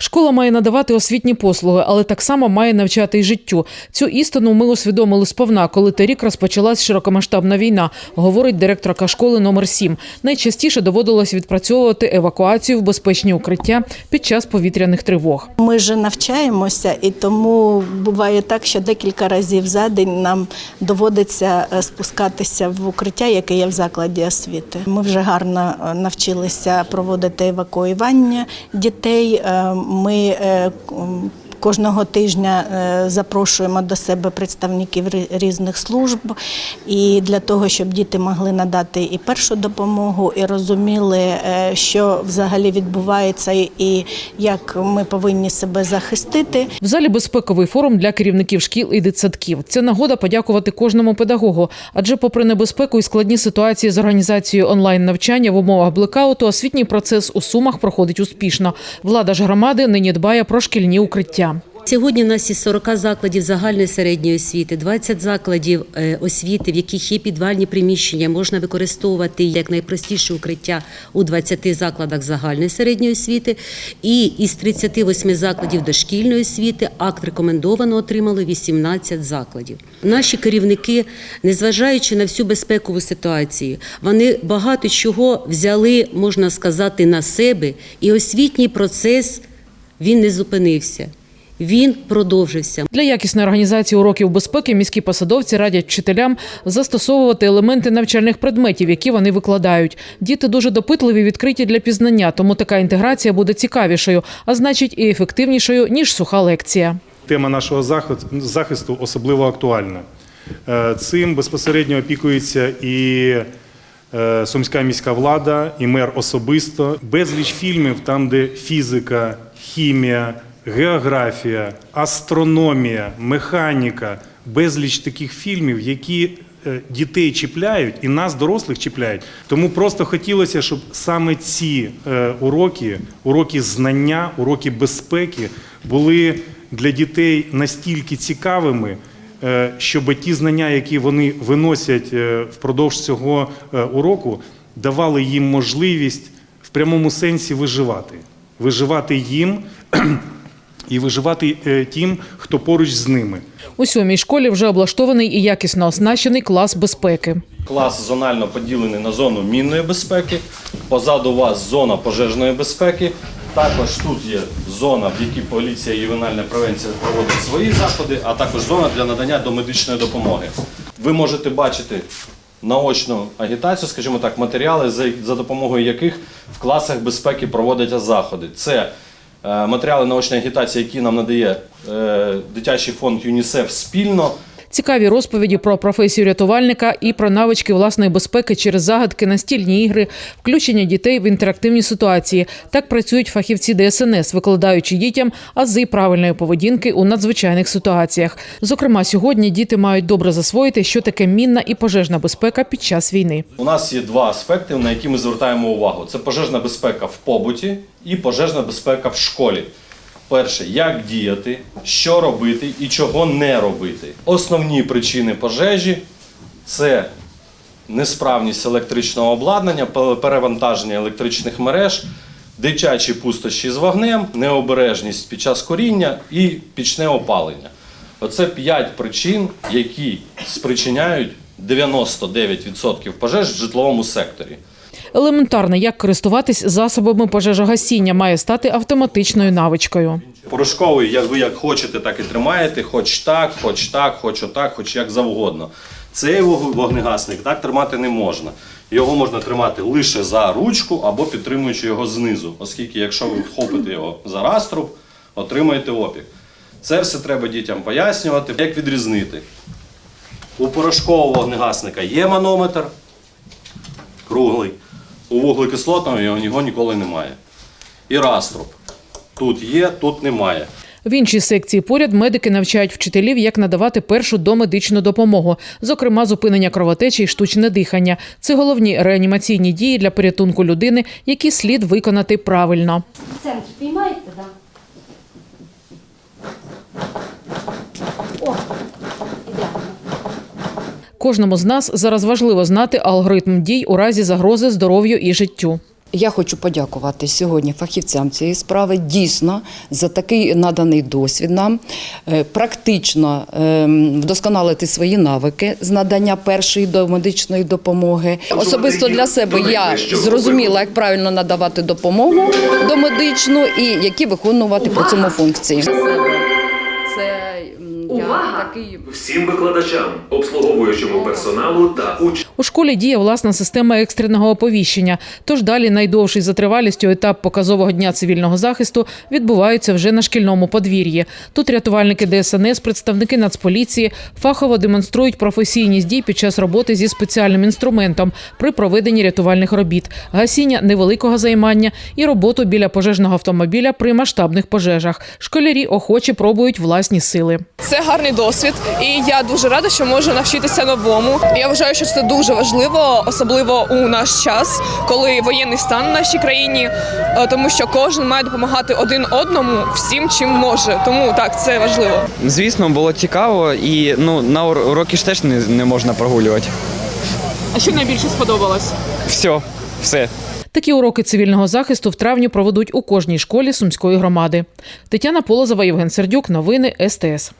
Школа має надавати освітні послуги, але так само має навчати й життю. Цю істину ми усвідомили сповна, коли торік розпочалась широкомасштабна війна, говорить директорка школи номер 7 Найчастіше доводилось відпрацьовувати евакуацію в безпечні укриття під час повітряних тривог. Ми ж навчаємося, і тому буває так, що декілька разів за день нам доводиться е, спускатися в укриття, яке є в закладі освіти. Ми вже гарно е, навчилися проводити евакуювання дітей. Ми е, Кожного тижня е, запрошуємо до себе представників різних служб, і для того, щоб діти могли надати і першу допомогу, і розуміли, е, що взагалі відбувається, і як ми повинні себе захистити. В залі безпековий форум для керівників шкіл і дитсадків. Це нагода подякувати кожному педагогу. Адже, попри небезпеку і складні ситуації з організацією онлайн навчання в умовах блекауту, освітній процес у сумах проходить успішно. Влада ж громади нині дбає про шкільні укриття. Сьогодні у нас є 40 закладів загальної середньої освіти, 20 закладів е, освіти, в яких є підвальні приміщення, можна використовувати як найпростіше укриття у 20 закладах загальної середньої освіти. І із 38 закладів дошкільної освіти акт рекомендовано отримали 18 закладів. Наші керівники, незважаючи на всю безпекову ситуацію, вони багато чого взяли, можна сказати, на себе, і освітній процес він не зупинився. Він продовжився. Для якісної організації уроків безпеки міські посадовці радять вчителям застосовувати елементи навчальних предметів, які вони викладають. Діти дуже допитливі, відкриті для пізнання, тому така інтеграція буде цікавішою, а значить і ефективнішою ніж суха лекція. Тема нашого захисту- захисту особливо актуальна. Е, Цим безпосередньо опікується і е, сумська міська влада, і мер особисто. Безліч фільмів, там, де фізика, хімія, географія, астрономія, механіка, безліч таких фільмів, які е, дітей чіпляють і нас, дорослих, чіпляють. Тому просто хотілося, щоб саме ці е, уроки, уроки знання, уроки безпеки були для дітей настільки цікавими, е, щоб ті знання, які вони виносять впродовж цього уроку, давали їм можливість в прямому сенсі виживати. Виживати їм і виживати е, тим, хто поруч з ними. У сьомій школі вже облаштований і якісно оснащений клас безпеки. Клас зонально поділений на зону мінної безпеки. Позаду вас зона пожежної безпеки. Також тут є зона, в якій поліція і ювенальна превенція проводить свої заходи, а також зона для надання домедичної допомоги. Ви можете бачити наочну агітацію, скажімо так, матеріали, за, допомогою яких в класах безпеки проводяться заходи. Це матеріали наочної агітації, які нам надає е, дитячий фонд ЮНІСЕФ спільно. Цікаві розповіді про професію рятувальника і про навички власної безпеки через загадки, настільні ігри, включення дітей в інтерактивні ситуації. Так працюють фахівці ДСНС, викладаючи дітям ази правильної поведінки у надзвичайних ситуаціях. Зокрема, сьогодні діти мають добре засвоїти, що таке мінна і пожежна безпека під час війни. У нас є два аспекти, на які ми звертаємо увагу: це пожежна безпека в побуті і пожежна безпека в школі. Перше, як діяти, що робити і чого не робити. Основні причини пожежі це несправність електричного обладнання, перевантаження електричних мереж, дитячі пустощі з вогнем, необережність під час коріння і пічне опалення. Оце п'ять причин, які спричиняють 99% пожеж в житловому секторі. Елементарно, як користуватись засобами пожежогасіння, має стати автоматичною навичкою. Порошковий, як ви як хочете, так і тримаєте, хоч так, хоч так, хоч отак, хоч як завгодно. Цей вогнегасник так тримати не можна. Його можна тримати лише за ручку або підтримуючи його знизу, оскільки якщо ви вхопите його за раструб, отримаєте опік. Це все треба дітям пояснювати, як відрізнити. У порошкового вогнегасника є манометр круглий, у вуглекислотного його, його ніколи немає. І раструб. Тут є, тут немає. В іншій секції поряд медики навчають вчителів, як надавати першу домедичну допомогу, зокрема зупинення кровотечі і штучне дихання. Це головні реанімаційні дії для порятунку людини, які слід виконати правильно. Центр піймаєте, да? Кожному з нас зараз важливо знати алгоритм дій у разі загрози здоров'ю і життю. Я хочу подякувати сьогодні фахівцям цієї справи дійсно за такий наданий досвід нам, Е, практично ем, вдосконалити свої навики з надання першої до медичної допомоги. Особисто для себе я зрозуміла, як правильно надавати допомогу домедичну і які виконувати при цьому функції. Я такий всім викладачам, обслуговуючому персоналу та учням. У школі діє власна система екстреного оповіщення. Тож далі найдовший за тривалістю етап показового дня цивільного захисту відбувається вже на шкільному подвір'ї. Тут рятувальники ДСНС, представники Нацполіції фахово демонструють професійність дій під час роботи зі спеціальним інструментом при проведенні рятувальних робіт, гасіння невеликого займання і роботу біля пожежного автомобіля при масштабних пожежах. Школярі охоче пробують власні сили. Це гарний досвід, і я дуже рада, що можу навчитися новому. Я вважаю, що це дуже важливо, особливо у наш час, коли воєнний стан в нашій країні, е, тому що кожен має допомагати один одному всім, чим може. Тому так це важливо. Звісно, було цікаво, і ну на уроки ж теж не, не можна прогулювати. А що найбільше сподобалось? Все, все. Такі уроки цивільного захисту в травні проведуть у кожній школі сумської громади. Тетяна Полозова, Євген Сердюк. Новини СТС.